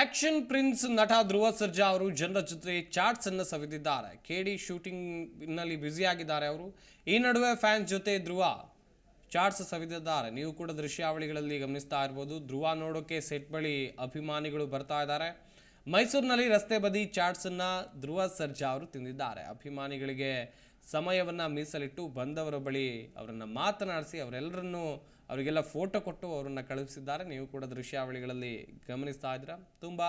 Action prince ನಟ ಧ್ರುವ ಸರ್ಜಾ ಅವರು ಜನರ ಜೊತೆ ಚಾಟ್ಸ್ ಅನ್ನು ಸವಿದಿದ್ದಾರೆ. ಕೆಡಿ ಶೂಟಿಂಗ್ನಲ್ಲಿ ಬ್ಯುಸಿ ಆಗಿದ್ದಾರೆ ಅವರು. ಈ ನಡುವೆ ಫ್ಯಾನ್ಸ್ ಜೊತೆ ಧ್ರುವ ಚಾಟ್ಸ್ ಸವಿದಿದ್ದಾರೆ. ನೀವು ಕೂಡ ದೃಶ್ಯಾವಳಿಗಳಲ್ಲಿ ಗಮನಿಸ್ತಾ ಇರ್ಬೋದು. ಧ್ರುವ ನೋಡೋಕೆ ಸೆಟ್ ಬಳಿ ಅಭಿಮಾನಿಗಳು ಬರ್ತಾ ಇದ್ದಾರೆ. ಮೈಸೂರಿನಲ್ಲಿ ರಸ್ತೆ ಬದಿ ಚಾಟ್ಸ್ ಅನ್ನ ಧ್ರುವ ಸರ್ಜಾ ಅವರು ತಿಂದಿದ್ದಾರೆ. ಅಭಿಮಾನಿಗಳಿಗೆ ಸಮಯವನ್ನ ಮೀಸಲಿಟ್ಟು ಬಂದವರ ಬಳಿ ಅವರನ್ನ ಮಾತನಾಡಿಸಿ ಅವರೆಲ್ಲರನ್ನೂ ಅವರಿಗೆಲ್ಲ ಫೋಟೋ ಕೊಟ್ಟು ಅವರನ್ನು ಕಳುಹಿಸಿದ್ದಾರೆ. ನೀವು ಕೂಡ ದೃಶ್ಯಾವಳಿಗಳಲ್ಲಿ ಗಮನಿಸ್ತಾ ಇದ್ದೀರಾ. ತುಂಬ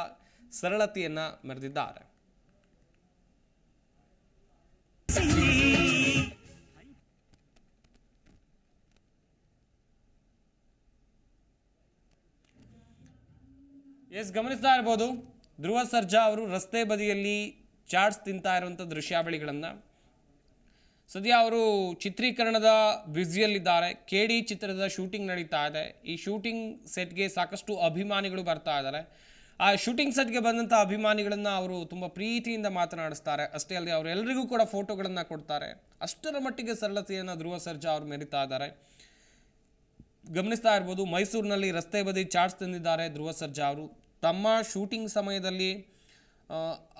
ಸರಳತೆಯನ್ನು ಮೆರೆದಿದ್ದಾರೆ. ಎಸ್, ಗಮನಿಸ್ತಾ ಇರ್ಬೋದು. ಧ್ರುವ ಸರ್ಜಾ ಅವರು ರಸ್ತೆ ಬದಿಯಲ್ಲಿ ಚಾಟ್ಸ್ ತಿಂತಾ ಇರುವಂಥ ದೃಶ್ಯಾವಳಿಗಳನ್ನು. ಸದ್ಯ ಅವರು ಚಿತ್ರೀಕರಣದ ಬ್ಯುಸಿಯಲ್ಲಿದ್ದಾರೆ. ಕೆ ಡಿ ಚಿತ್ರದ ಶೂಟಿಂಗ್ ನಡೀತಾ ಇದೆ. ಈ ಶೂಟಿಂಗ್ ಸೆಟ್ಗೆ ಸಾಕಷ್ಟು ಅಭಿಮಾನಿಗಳು ಬರ್ತಾ ಇದ್ದಾರೆ. ಆ ಶೂಟಿಂಗ್ ಸೆಟ್ಗೆ ಬಂದಂಥ ಅಭಿಮಾನಿಗಳನ್ನು ಅವರು ತುಂಬ ಪ್ರೀತಿಯಿಂದ ಮಾತನಾಡಿಸ್ತಾರೆ. ಅಷ್ಟೇ ಅಲ್ಲದೆ ಅವರೆಲ್ಲರಿಗೂ ಕೂಡ ಫೋಟೋಗಳನ್ನು ಕೊಡ್ತಾರೆ. ಅಷ್ಟರ ಮಟ್ಟಿಗೆ ಸರಳತೆಯನ್ನು ಧ್ರುವ ಸರ್ಜಾ ಅವರು ಮೆರಿತಾ ಇದ್ದಾರೆ. ಗಮನಿಸ್ತಾ ಇರ್ಬೋದು ಮೈಸೂರಿನಲ್ಲಿ ರಸ್ತೆ ಬದಿ ಚಾಟ್ಸ್ ತಂದಿದ್ದಾರೆ ಧ್ರುವ ಸರ್ಜಾ ಅವರು. ತಮ್ಮ ಶೂಟಿಂಗ್ ಸಮಯದಲ್ಲಿ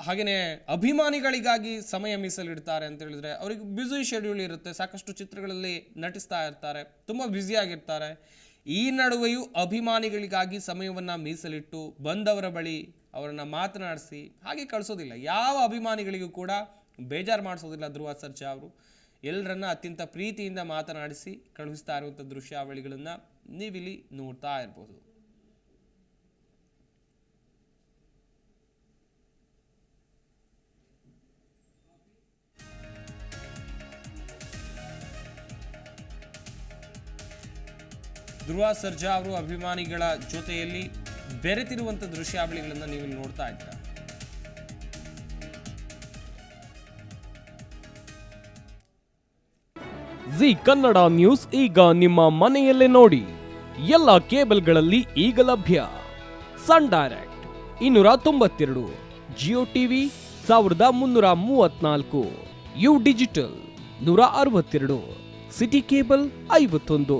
ಹಾಗೆಯೇ ಅಭಿಮಾನಿಗಳಿಗಾಗಿ ಸಮಯ ಮೀಸಲಿಡ್ತಾರೆ ಅಂತ ಹೇಳಿದ್ರೆ ಅವರಿಗೆ ಬ್ಯುಸಿ ಶೆಡ್ಯೂಲ್ ಇರುತ್ತೆ, ಸಾಕಷ್ಟು ಚಿತ್ರಗಳಲ್ಲಿ ನಟಿಸ್ತಾ ಇರ್ತಾರೆ, ತುಂಬ ಬ್ಯುಸಿಯಾಗಿರ್ತಾರೆ ಈ ನಡುವೆಯೂ ಅಭಿಮಾನಿಗಳಿಗಾಗಿ ಸಮಯವನ್ನು ಮೀಸಲಿಟ್ಟು ಬಂದವರ ಬಳಿ ಅವರನ್ನು ಮಾತನಾಡಿಸಿ, ಹಾಗೆ ಕಳಿಸೋದಿಲ್ಲ. ಯಾವ ಅಭಿಮಾನಿಗಳಿಗೂ ಕೂಡ ಬೇಜಾರು ಮಾಡಿಸೋದಿಲ್ಲ ಧ್ರುವ ಸರ್ಜಾ ಅವರು. ಎಲ್ಲರನ್ನ ಅತ್ಯಂತ ಪ್ರೀತಿಯಿಂದ ಮಾತನಾಡಿಸಿ, ಕಳುಹಿಸ್ತಾ ಇರುವಂಥ ದೃಶ್ಯಾವಳಿಗಳನ್ನು ನೀವಿಲ್ಲಿ ನೋಡ್ತಾ ಇರ್ಬೋದು. ಧ್ರುವ ಸರ್ಜಾ ಅವರು ಅಭಿಮಾನಿಗಳ ಜೊತೆಯಲ್ಲಿ ಬೆರೆತಿರುವಂಥ ದೃಶ್ಯಾವಳಿಗಳನ್ನು ನೀವು ನೋಡ್ತಾ ಇದ್ದೀರಾ? ಜಿ ಕನ್ನಡ ನ್ಯೂಸ್ ಈಗ ನಿಮ್ಮ ಮನೆಯಲ್ಲೇ ನೋಡಿ. ಎಲ್ಲ ಕೇಬಲ್ಗಳಲ್ಲಿ ಈಗ ಲಭ್ಯ. ಸನ್ ಡೈರೆಕ್ಟ್ ಇನ್ನೂರ ತೊಂಬತ್ತೆರಡು, ಜಿಯೋ ಟಿವಿ ಸಾವಿರದ ಮುನ್ನೂರ ಮೂವತ್ನಾಲ್ಕು, ಯು ಡಿಜಿಟಲ್ ನೂರ ಅರವತ್ತೆರಡು, ಸಿಟಿ ಕೇಬಲ್ ಐವತ್ತೊಂದು.